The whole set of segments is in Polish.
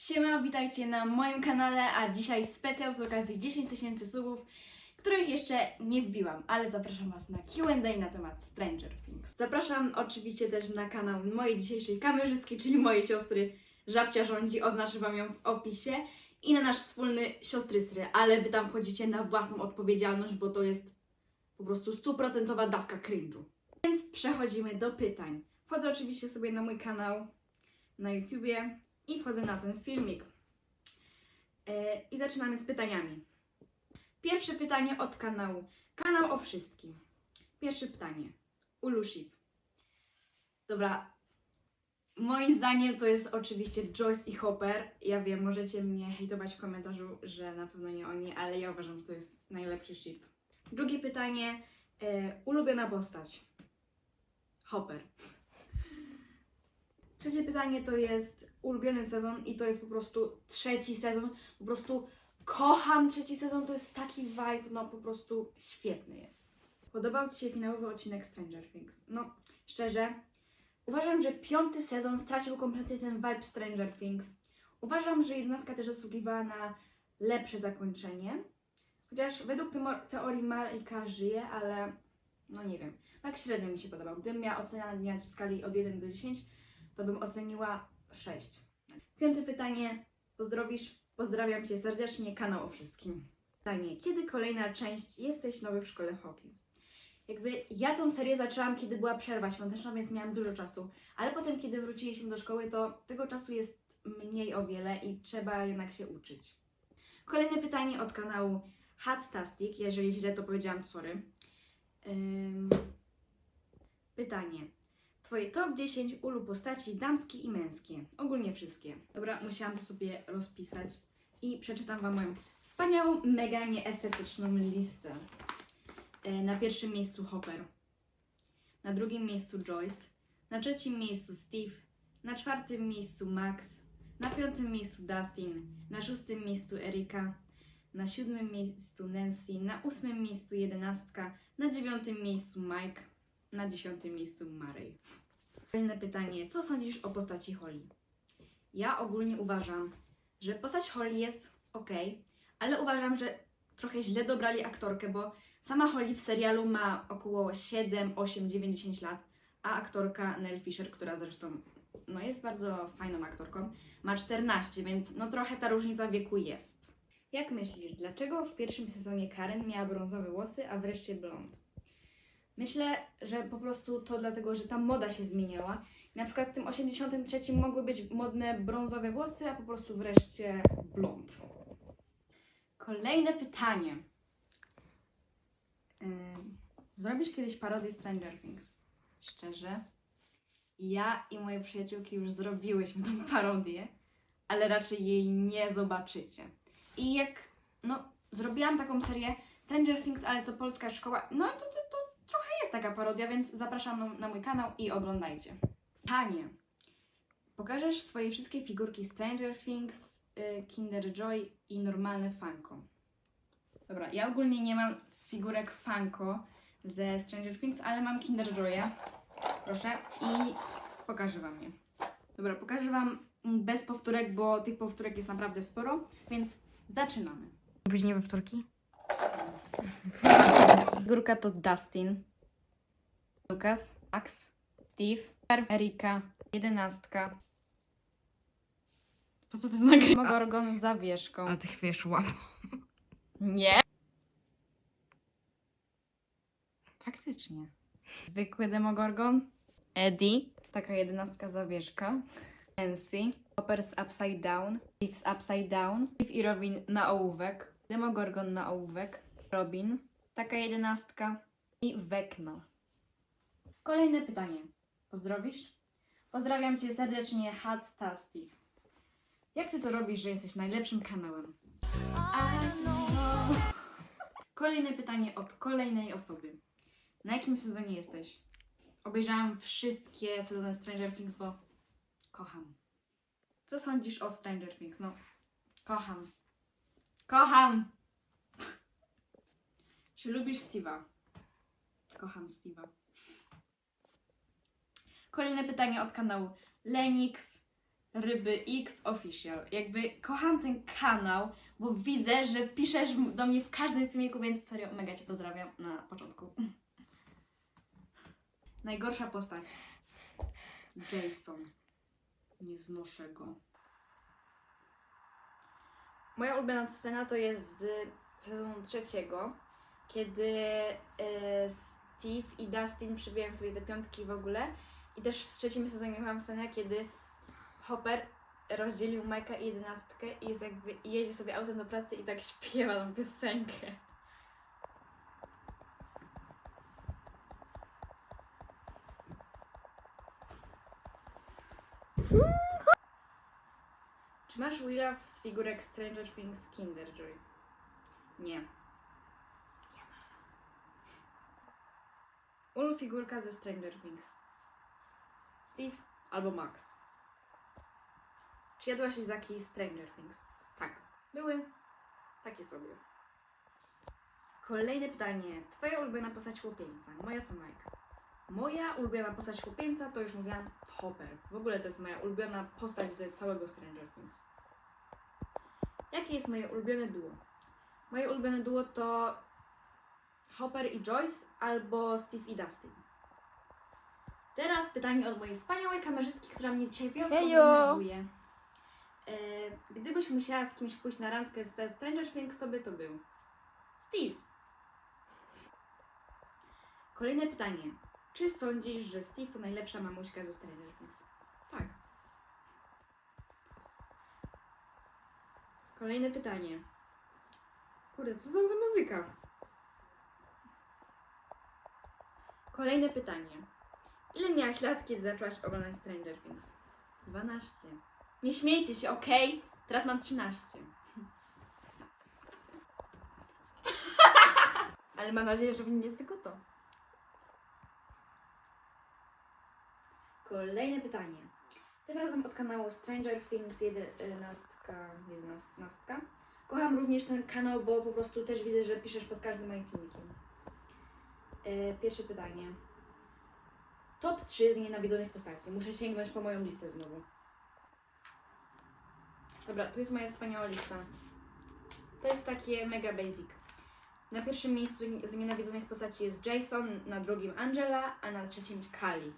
Siema, witajcie na moim kanale, a dzisiaj specjal z okazji 10 tysięcy subów, których jeszcze nie wbiłam, ale zapraszam Was na Q&A na temat Stranger Things. Zapraszam oczywiście też na kanał mojej dzisiejszej kamerzystki, czyli mojej siostry Żabcia Rządzi, oznaczę Wam ją w opisie i na nasz wspólny siostrystry, ale Wy tam wchodzicie na własną odpowiedzialność, bo to jest po prostu stuprocentowa dawka cringe'u. Więc przechodzimy do pytań. Wchodzę oczywiście sobie na mój kanał na YouTubie i wchodzę na ten filmik. E, I zaczynamy z pytaniami. Pierwsze pytanie od kanału. Kanał o wszystkim. Pierwsze pytanie. Uluship. Dobra. Moim zdaniem to jest oczywiście Joyce i Hopper. Ja wiem, możecie mnie hejtować w komentarzu, że na pewno nie oni, ale ja uważam, że to jest najlepszy ship. Drugie pytanie. E, ulubiona postać. Hopper. Trzecie pytanie to jest ulubiony sezon i to jest po prostu trzeci sezon. Po prostu kocham trzeci sezon, to jest taki vibe, no po prostu świetny jest. Podobał Ci się finałowy odcinek Stranger Things? No, szczerze, uważam, że piąty sezon stracił kompletnie ten vibe Stranger Things. Uważam, że jedenastka też zasługiwała na lepsze zakończenie. Chociaż według teorii Marika żyje, ale no nie wiem. Tak średnio mi się podobał. Gdybym miała oceniać w skali od 1 do 10, to bym oceniła 6. Piąte pytanie. Pozdrowisz? Pozdrawiam Cię serdecznie, kanał o wszystkim. Pytanie. Kiedy kolejna część Jesteś nowy w szkole Hawkins? Jakby ja tą serię zaczęłam, kiedy była przerwa świąteczna, więc miałam dużo czasu. Ale potem, kiedy wróciliśmy do szkoły, to tego czasu jest mniej o wiele i trzeba jednak się uczyć. Kolejne pytanie od kanału Hattastic. Jeżeli źle to powiedziałam, sorry. Ym... Pytanie. Twoje top 10 ulu postaci damskie i męskie. Ogólnie wszystkie. Dobra, musiałam to sobie rozpisać i przeczytam Wam moją wspaniałą, mega nieestetyczną listę. E, Na pierwszym miejscu Hopper. Na drugim miejscu Joyce. Na trzecim miejscu Steve. Na czwartym miejscu Max. Na piątym miejscu Dustin. Na szóstym miejscu Erika. Na siódmym miejscu Nancy. Na ósmym miejscu jedenastka. Na dziewiątym miejscu Mike. Na dziesiątym miejscu Mary. Kolejne pytanie. Co sądzisz o postaci Holly? Ja ogólnie uważam, że postać Holly jest ok, ale uważam, że trochę źle dobrali aktorkę, bo sama Holly w serialu ma około 7, 8, 9, 10 lat, a aktorka Nell Fisher, która zresztą no jest bardzo fajną aktorką, ma 14, więc no trochę ta różnica wieku jest. Jak myślisz, dlaczego w pierwszym sezonie Karen miała brązowe włosy, a wreszcie blond? Myślę, że po prostu to dlatego, że ta moda się zmieniała. Na przykład w tym 83 mogły być modne brązowe włosy, a po prostu wreszcie blond. Kolejne pytanie. Ym, Zrobisz kiedyś parodię Stranger Things? Szczerze? Ja i moje przyjaciółki już zrobiłyśmy tą parodię, ale raczej jej nie zobaczycie. I jak, no, zrobiłam taką serię Stranger Things, ale to polska szkoła, no to, to, jest taka parodia, więc zapraszam na, mój kanał i oglądajcie. Panie, pokażesz swoje wszystkie figurki Stranger Things, y, Kinder Joy i normalne Funko. Dobra, ja ogólnie nie mam figurek Funko ze Stranger Things, ale mam Kinder Joye. Proszę i pokażę Wam je. Dobra, pokażę Wam bez powtórek, bo tych powtórek jest naprawdę sporo, więc zaczynamy. Później powtórki? Figurka to Dustin, Lucas, Max, Steve, Erika, jedenastka. Po co to nagrywa? Mogorgon z zawieszką. A ty chwiesz łap. Nie. Faktycznie. Zwykły Demogorgon. Eddie. Taka jedenastka zawieszka. Nancy. Hopper z Upside Down. Z Upside Down. Steve i Robin na ołówek. Demogorgon na ołówek. Robin. Taka jedenastka. I Vecna. Kolejne pytanie. Pozdrowisz? Pozdrawiam Cię serdecznie, Hat Steve. Jak Ty to robisz, że jesteś najlepszym kanałem? Kolejne pytanie od kolejnej osoby. Na jakim sezonie jesteś? Obejrzałam wszystkie sezony Stranger Things, bo kocham. Co sądzisz o Stranger Things? No, kocham. Kocham! Czy lubisz Steve'a? Kocham Steve'a. Kolejne pytanie od kanału Lenix. Ryby X Official. Jakby kocham ten kanał, bo widzę, że piszesz do mnie w każdym filmiku, więc serio mega Cię pozdrawiam na początku. Najgorsza postać. Jason. Nie znoszę go. Moja ulubiona scena to jest z sezonu trzeciego, kiedy e, Steve i Dustin przybijają sobie te piątki w ogóle. I też w trzecim sezonie scenę, kiedy Hopper rozdzielił Majka i jedenastkę i jest jakby i jedzie sobie autem do pracy i tak śpiewa tą piosenkę. Czy masz Willa z figurek Stranger Things Kinder Joy? Nie. Ulu figurka ze Stranger Things. Steve albo Max. Czy jadłaś lizaki Stranger Things? Tak. Były takie sobie. Kolejne pytanie. Twoja ulubiona postać chłopieńca. Moja to Mike. Moja ulubiona postać chłopieńca to już mówiłam Hopper. W ogóle to jest moja ulubiona postać z całego Stranger Things. Jakie jest moje ulubione duo? Moje ulubione duo to Hopper i Joyce albo Steve i Dustin. Teraz pytanie od mojej wspaniałej kamerzystki, która mnie dzisiaj wyjątkowo Hejo! denerwuje. E, gdybyś musiała z kimś pójść na randkę z Stranger Things, to by to był Steve. Kolejne pytanie. Czy sądzisz, że Steve to najlepsza mamuśka ze Stranger Things? Tak. Kolejne pytanie. Kurde, co tam za muzyka? Kolejne pytanie. Ile miałaś lat, kiedy zaczęłaś oglądać Stranger Things? 12. Nie śmiejcie się, okej? Teraz mam 13. Ale mam nadzieję, że nie jest tylko to. Kolejne pytanie. Tym razem od kanału Stranger Things 11. 11. Kocham również ten kanał, bo po prostu też widzę, że piszesz pod każdym moim filmikiem. E, pierwsze pytanie. Top 3 znienawidzonych postaci. Muszę sięgnąć po moją listę znowu. Dobra, tu jest moja wspaniała lista. To jest takie mega basic. Na pierwszym miejscu z nienawidzonych postaci jest Jason, na drugim Angela, a na trzecim Kali.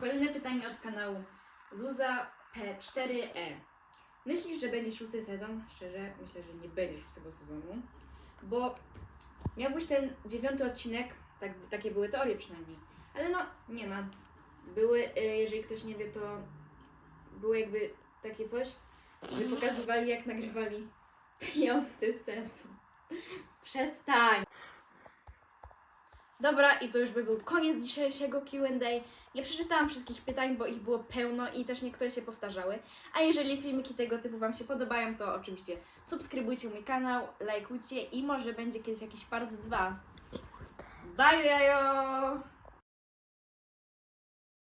Kolejne pytanie od kanału Zuza P4E. Myślisz, że będzie szósty sezon? Szczerze, myślę, że nie będzie szóstego sezonu, bo miał być ten dziewiąty odcinek, tak, takie były teorie przynajmniej, ale no, nie ma. Były, y, jeżeli ktoś nie wie, to było jakby takie coś, że pokazywali jak nagrywali piąty sezon. Przestań! Dobra, i to już by był koniec dzisiejszego QA. Nie przeczytałam wszystkich pytań, bo ich było pełno i też niektóre się powtarzały. A jeżeli filmiki tego typu Wam się podobają, to oczywiście subskrybujcie mój kanał, lajkujcie i może będzie kiedyś jakiś part 2. Bye, jajo!